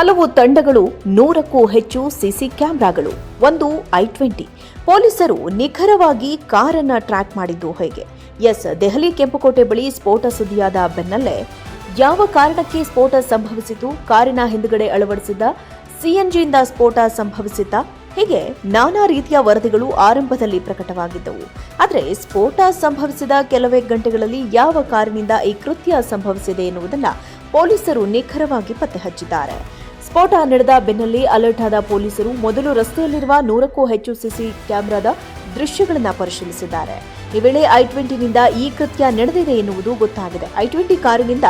ಹಲವು ತಂಡಗಳು ನೂರಕ್ಕೂ ಹೆಚ್ಚು ಸಿಸಿ ಕ್ಯಾಮೆರಾಗಳು. ಒಂದು ಐ ಟ್ವೆಂಟಿ. ಪೊಲೀಸರು ನಿಖರವಾಗಿ ಕಾರನ್ನ ಟ್ರ್ಯಾಕ್ ಮಾಡಿದ್ದು ಹೇಗೆ? ಎಸ್, ದೆಹಲಿ ಕೆಂಪುಕೋಟೆ ಬಳಿ ಸ್ಫೋಟ ಸುದ್ದಿಯಾದ ಬೆನ್ನಲ್ಲೇ, ಯಾವ ಕಾರಣಕ್ಕೆ ಸ್ಫೋಟ ಸಂಭವಿಸಿತು? ಕಾರಿನ ಹಿಂದುಗಡೆ ಅಳವಡಿಸಿದ್ದ ಸಿಎನ್ಜಿಯಿಂದ ಸ್ಫೋಟ ಸಂಭವಿಸಿದ್ದ ಹೀಗೆ ನಾನಾ ರೀತಿಯ ವರದಿಗಳು ಆರಂಭದಲ್ಲಿ ಪ್ರಕಟವಾಗಿದ್ದವು. ಆದರೆ ಸ್ಫೋಟ ಸಂಭವಿಸಿದ ಕೆಲವೇ ಗಂಟೆಗಳಲ್ಲಿ ಯಾವ ಕಾರಿನಿಂದ ಈ ಕೃತ್ಯ ಸಂಭವಿಸಿದೆ ಎನ್ನುವುದನ್ನು ಪೊಲೀಸರು ನಿಖರವಾಗಿ ಪತ್ತೆ ಹಚ್ಚಿದ್ದಾರೆ ಸ್ಫೋಟ ನಡೆದ ಬೆನ್ನಲ್ಲೇ ಅಲರ್ಟ್ ಆದ ಪೊಲೀಸರು ಮೊದಲು ರಸ್ತೆಯಲ್ಲಿರುವ ನೂರಕ್ಕೂ ಹೆಚ್ಚು ಸಿಸಿ ಕ್ಯಾಮೆರಾದ ದೃಶ್ಯಗಳನ್ನು ಪರಿಶೀಲಿಸಿದ್ದಾರೆ. ಈ ವೇಳೆ ಐ ಟ್ವೆಂಟಿನಿಂದ ಈ ಕೃತ್ಯ ನಡೆದಿದೆ ಎನ್ನುವುದು ಗೊತ್ತಾಗಿದೆ. ಐ ಟ್ವೆಂಟಿ ಕಾರಿನಿಂದ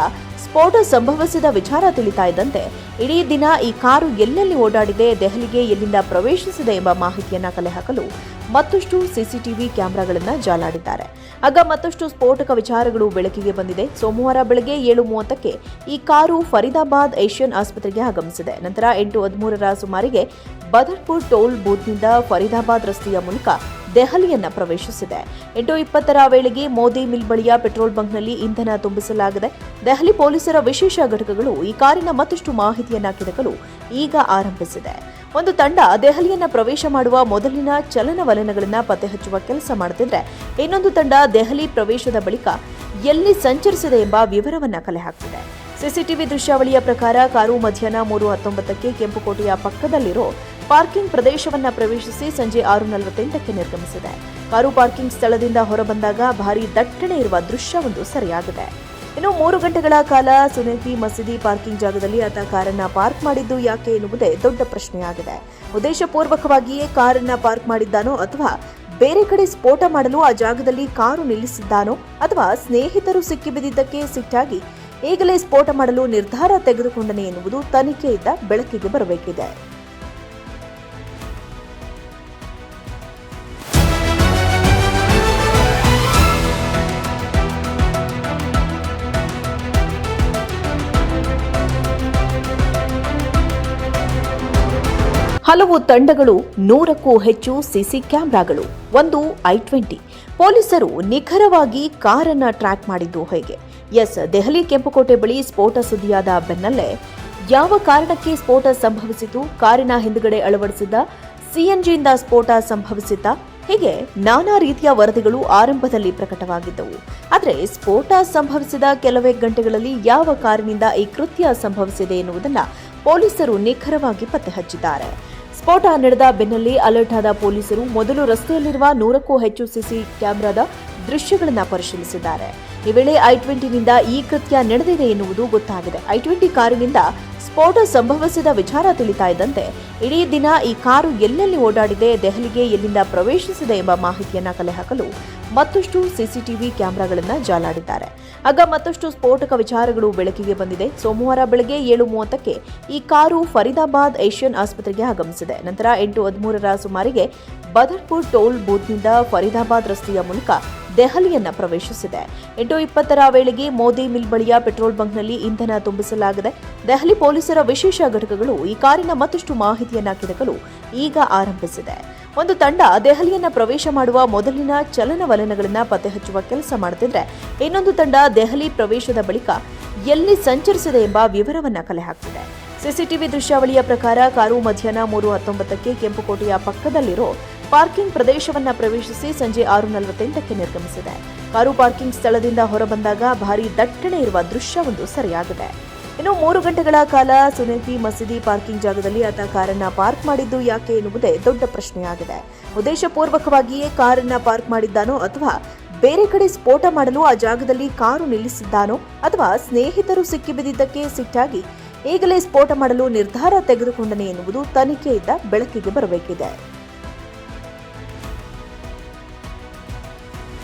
ಸ್ಫೋಟ ಸಂಭವಿಸಿದ ವಿಚಾರ ತಿಳಿತಾ ಇದ್ದಂತೆ, ಇಡೀ ದಿನ ಈ ಕಾರು ಎಲ್ಲೆಲ್ಲಿ ಓಡಾಡಿದೆ, ದೆಹಲಿಗೆ ಎಲ್ಲಿಂದ ಪ್ರವೇಶಿಸಿದೆ ಎಂಬ ಮಾಹಿತಿಯನ್ನು ಕಲೆ ಹಾಕಲು ಮತ್ತಷ್ಟು ಸಿಸಿಟಿವಿ ಕ್ಯಾಮೆರಾಗಳನ್ನು ಜಾಲಾಡಿದ್ದಾರೆ. ಆಗ ಮತ್ತಷ್ಟು ಸ್ಫೋಟಕ ವಿಚಾರಗಳು ಬೆಳಕಿಗೆ ಬಂದಿದೆ. ಸೋಮವಾರ ಬೆಳಗ್ಗೆ ಏಳು ಮೂವತ್ತಕ್ಕೆ ಈ ಕಾರು ಫರೀದಾಬಾದ್ ಏಷ್ಯನ್ ಆಸ್ಪತ್ರೆಗೆ ಆಗಮಿಸಿದೆ. ನಂತರ ಎಂಟು ಹದಿಮೂರರ ಸುಮಾರಿಗೆ ಬದರ್ಪುರ್ ಟೋಲ್ ಬೂತ್ನಿಂದ ಫರೀದಾಬಾದ್ ರಸ್ತೆಯ ಮೂಲಕ ದೆಹಲಿಯನ್ನ ಪ್ರವೇಶಿಸಿದೆ. ಎಂಟು ಇಪ್ಪತ್ತರ ವೇಳೆಗೆ ಮೋದಿ ಮಿಲ್ ಬಳಿಯ ಪೆಟ್ರೋಲ್ ಬಂಕ್ನಲ್ಲಿ ಇಂಧನ ತುಂಬಿಸಲಾಗಿದೆ. ದೆಹಲಿ ಪೊಲೀಸರ ವಿಶೇಷ ಘಟಕಗಳು ಈ ಕಾರಿನ ಮತ್ತಷ್ಟು ಮಾಹಿತಿಯನ್ನ ಕೆದಕಲು ಈಗ ಆರಂಭಿಸಿದೆ. ಒಂದು ತಂಡ ದೆಹಲಿಯನ್ನ ಪ್ರವೇಶ ಮಾಡುವ ಮೊದಲಿನ ಚಲನವಲನಗಳನ್ನ ಪತ್ತೆ ಹಚ್ಚುವ ಕೆಲಸ ಮಾಡುತ್ತಿದ್ರೆ ಇನ್ನೊಂದು ತಂಡ ದೆಹಲಿ ಪ್ರವೇಶದ ಬಳಿಕ ಎಲ್ಲಿ ಸಂಚರಿಸಿದೆ ಎಂಬ ವಿವರವನ್ನ ಕಲೆ ಹಾಕ್ತಿದೆ. ಸಿಸಿಟಿವಿ ದೃಶ್ಯಾವಳಿಯ ಪ್ರಕಾರ ಕಾರು ಮಧ್ಯಾಹ್ನ ಮೂರು ಹತ್ತೊಂಬತ್ತಕ್ಕೆ ಕೆಂಪುಕೋಟೆಯ ಪಕ್ಕದಲ್ಲಿರೋ ಪಾರ್ಕಿಂಗ್ ಪ್ರದೇಶವನ್ನ ಪ್ರವೇಶಿಸಿ ಸಂಜೆ ಆರು ನಲವತ್ತೆಂಟಕ್ಕೆ ನಿರ್ಗಮಿಸಿದೆ. ಕಾರು ಪಾರ್ಕಿಂಗ್ ಸ್ಥಳದಿಂದ ಹೊರಬಂದಾಗ ಭಾರೀ ದಟ್ಟಣೆ ಇರುವ ದೃಶ್ಯವೊಂದು ಸರಿಯಾಗಿದೆ. ಇನ್ನು ಮೂರು ಗಂಟೆಗಳ ಕಾಲ ಸುನೇತಿ ಮಸೀದಿ ಪಾರ್ಕಿಂಗ್ ಜಾಗದಲ್ಲಿ ಆತ ಕಾರನ್ನ ಪಾರ್ಕ್ ಮಾಡಿದ್ದು ಯಾಕೆ ಎನ್ನುವುದೇ ದೊಡ್ಡ ಪ್ರಶ್ನೆಯಾಗಿದೆ. ಉದ್ದೇಶಪೂರ್ವಕವಾಗಿಯೇ ಕಾರನ್ನ ಪಾರ್ಕ್ ಮಾಡಿದ್ದಾನೋ ಅಥವಾ ಬೇರೆ ಕಡೆ ಸ್ಫೋಟ ಮಾಡಲು ಆ ಜಾಗದಲ್ಲಿ ಕಾರು ನಿಲ್ಲಿಸಿದ್ದಾನೋ ಅಥವಾ ಸ್ನೇಹಿತರು ಸಿಕ್ಕಿಬಿದ್ದಿದ್ದಕ್ಕೆ ಸಿಟ್ಟಾಗಿ ಈಗಲೇ ಸ್ಫೋಟ ಮಾಡಲು ನಿರ್ಧಾರ ತೆಗೆದುಕೊಂಡನೆ ಎನ್ನುವುದು ತನಿಖೆಯಿಂದ ಬೆಳಕಿಗೆ ಬರಬೇಕಿದೆ. ಹಲವು ತಂಡಗಳು ನೂರಕ್ಕೂ ಹೆಚ್ಚು ಸಿಸಿ ಕ್ಯಾಮೆರಾಗಳು. ಒಂದು ಐ ಟ್ವೆಂಟಿ. ಪೊಲೀಸರು ನಿಖರವಾಗಿ ಕಾರನ್ನು ಟ್ರ್ಯಾಕ್ ಮಾಡಿದ್ದು ಹೇಗೆ? ಎಸ್, ದೆಹಲಿ ಕೆಂಪುಕೋಟೆ ಬಳಿ ಸ್ಫೋಟ ಸುದ್ದಿಯಾದ ಬೆನ್ನಲ್ಲೇ, ಯಾವ ಕಾರಣಕ್ಕೆ ಸ್ಫೋಟ ಸಂಭವಿಸಿತು? ಕಾರಿನ ಹಿಂದುಗಡೆ ಅಳವಡಿಸಿದ್ದ ಸಿಎನ್ಜಿಯಿಂದ ಸ್ಫೋಟ ಸಂಭವಿಸಿದ್ದ ಹೀಗೆ ನಾನಾ ರೀತಿಯ ವರದಿಗಳು ಆರಂಭದಲ್ಲಿ ಪ್ರಕಟವಾಗಿದ್ದವು. ಆದರೆ ಸ್ಫೋಟ ಸಂಭವಿಸಿದ ಕೆಲವೇ ಗಂಟೆಗಳಲ್ಲಿ ಯಾವ ಕಾರಿನಿಂದ ಈ ಕೃತ್ಯ ಸಂಭವಿಸಿದೆ ಎನ್ನುವುದನ್ನು ಪೊಲೀಸರು ನಿಖರವಾಗಿ ಪತ್ತೆ ಹಚ್ಚಿದ್ದಾರೆ ಸ್ಫೋಟ ನಡೆದ ಬೆನ್ನಲ್ಲೇ ಅಲರ್ಟ್ ಆದ ಪೊಲೀಸರು ಮೊದಲು ರಸ್ತೆಯಲ್ಲಿರುವ ನೂರಕ್ಕೂ ಹೆಚ್ಚು ಸಿಸಿ ಕ್ಯಾಮೆರಾದ ದೃಶ್ಯಗಳನ್ನು ಪರಿಶೀಲಿಸಿದ್ದಾರೆ. ಈ ವೇಳೆ ಐ ಟ್ವೆಂಟಿನಿಂದ ಈ ಕೃತ್ಯ ನಡೆದಿದೆ ಎನ್ನುವುದು ಗೊತ್ತಾಗಿದೆ. ಐ ಟ್ವೆಂಟಿ ಕಾರಿನಿಂದ ಸ್ಫೋಟ ಸಂಭವಿಸಿದ ವಿಚಾರ ತಿಳಿತಾ ಇದ್ದಂತೆ, ಇಡೀ ದಿನ ಈ ಕಾರು ಎಲ್ಲೆಲ್ಲಿ ಓಡಾಡಿದೆ, ದೆಹಲಿಗೆ ಎಲ್ಲಿಂದ ಪ್ರವೇಶಿಸಿದೆ ಎಂಬ ಮಾಹಿತಿಯನ್ನು ಕಲೆ ಹಾಕಲು ಮತ್ತಷ್ಟು ಸಿಸಿಟಿವಿ ಕ್ಯಾಮೆರಾಗಳನ್ನು ಜಾಲಾಡಿದ್ದಾರೆ. ಆಗ ಮತ್ತಷ್ಟು ಸ್ಫೋಟಕ ವಿಚಾರಗಳು ಬೆಳಕಿಗೆ ಬಂದಿದೆ. ಸೋಮವಾರ ಬೆಳಗ್ಗೆ ಏಳು ಮೂವತ್ತಕ್ಕೆ ಈ ಕಾರು ಫರೀದಾಬಾದ್ ಏಷ್ಯನ್ ಆಸ್ಪತ್ರೆಗೆ ಆಗಮಿಸಿದೆ. ನಂತರ ಎಂಟು ಹದಿಮೂರರ ಸುಮಾರಿಗೆ ಬದರ್ಪುರ್ ಟೋಲ್ ಬೂತ್ನಿಂದ ಫರೀದಾಬಾದ್ ರಸ್ತೆಯ ಮೂಲಕ ದೆಹಲಿಯನ್ನ ಪ್ರವೇಶಿಸಿದೆ. ಎಂಟು ಇಪ್ಪತ್ತರ ವೇಳೆಗೆ ಮೋದಿ ಮಿಲ್ ಬಳಿಯ ಪೆಟ್ರೋಲ್ ಬಂಕ್ನಲ್ಲಿ ಇಂಧನ ತುಂಬಿಸಲಾಗಿದೆ. ದೆಹಲಿ ಪೊಲೀಸರ ವಿಶೇಷ ಘಟಕಗಳು ಈ ಕಾರಿನ ಮತ್ತಷ್ಟು ಮಾಹಿತಿಯನ್ನ ಕಿಡಕಲು ಈಗ ಆರಂಭಿಸಿದೆ. ಒಂದು ತಂಡ ದೆಹಲಿಯನ್ನ ಪ್ರವೇಶ ಮಾಡುವ ಮೊದಲಿನ ಚಲನವಲನಗಳನ್ನು ಪತ್ತೆ ಹಚ್ಚುವ ಕೆಲಸ ಮಾಡುತ್ತಿದ್ರೆ, ಇನ್ನೊಂದು ತಂಡ ದೆಹಲಿ ಪ್ರವೇಶದ ಬಳಿಕ ಎಲ್ಲಿ ಸಂಚರಿಸಿದೆ ಎಂಬ ವಿವರವನ್ನ ಕಲೆ ಹಾಕ್ತಿದೆ. ಸಿಸಿಟಿವಿ ದೃಶ್ಯಾವಳಿಯ ಪ್ರಕಾರ ಕಾರು ಮಧ್ಯಾಹ್ನ ಮೂರು ಹತ್ತೊಂಬತ್ತಕ್ಕೆ ಕೆಂಪುಕೋಟೆಯ ಪಕ್ಕದಲ್ಲಿರೋ ಪಾರ್ಕಿಂಗ್ ಪ್ರದೇಶವನ್ನ ಪ್ರವೇಶಿಸಿ ಸಂಜೆ ಆರು ನಲವತ್ತೆಂಟಕ್ಕೆ ನಿರ್ಗಮಿಸಿದೆ. ಕಾರು ಪಾರ್ಕಿಂಗ್ ಸ್ಥಳದಿಂದ ಹೊರಬಂದಾಗ ಭಾರೀ ದಟ್ಟಣೆ ಇರುವ ದೃಶ್ಯವೊಂದು ಸರಿಯಾಗಿದೆ. ಇನ್ನು ಮೂರು ಗಂಟೆಗಳ ಕಾಲ ಸುನೀತಿ ಮಸೀದಿ ಪಾರ್ಕಿಂಗ್ ಜಾಗದಲ್ಲಿ ಆತ ಕಾರನ್ನ ಪಾರ್ಕ್ ಮಾಡಿದ್ದು ಯಾಕೆ ಎನ್ನುವುದೇ ದೊಡ್ಡ ಪ್ರಶ್ನೆಯಾಗಿದೆ. ಉದ್ದೇಶಪೂರ್ವಕವಾಗಿಯೇ ಕಾರನ್ನ ಪಾರ್ಕ್ ಮಾಡಿದ್ದಾನೋ ಅಥವಾ ಬೇರೆ ಕಡೆ ಸ್ಫೋಟ ಮಾಡಲು ಆ ಜಾಗದಲ್ಲಿ ಕಾರು ನಿಲ್ಲಿಸಿದ್ದಾನೋ ಅಥವಾ ಸ್ನೇಹಿತರು ಸಿಕ್ಕಿಬಿದ್ದಿದ್ದಕ್ಕೆ ಸಿಟ್ಟಾಗಿ ಈಗಲೇ ಸ್ಫೋಟ ಮಾಡಲು ನಿರ್ಧಾರ ತೆಗೆದುಕೊಂಡನೆ ಎನ್ನುವುದು ತನಿಖೆಯಿಂದ ಬೆಳಕಿಗೆ ಬರಬೇಕಿದೆ.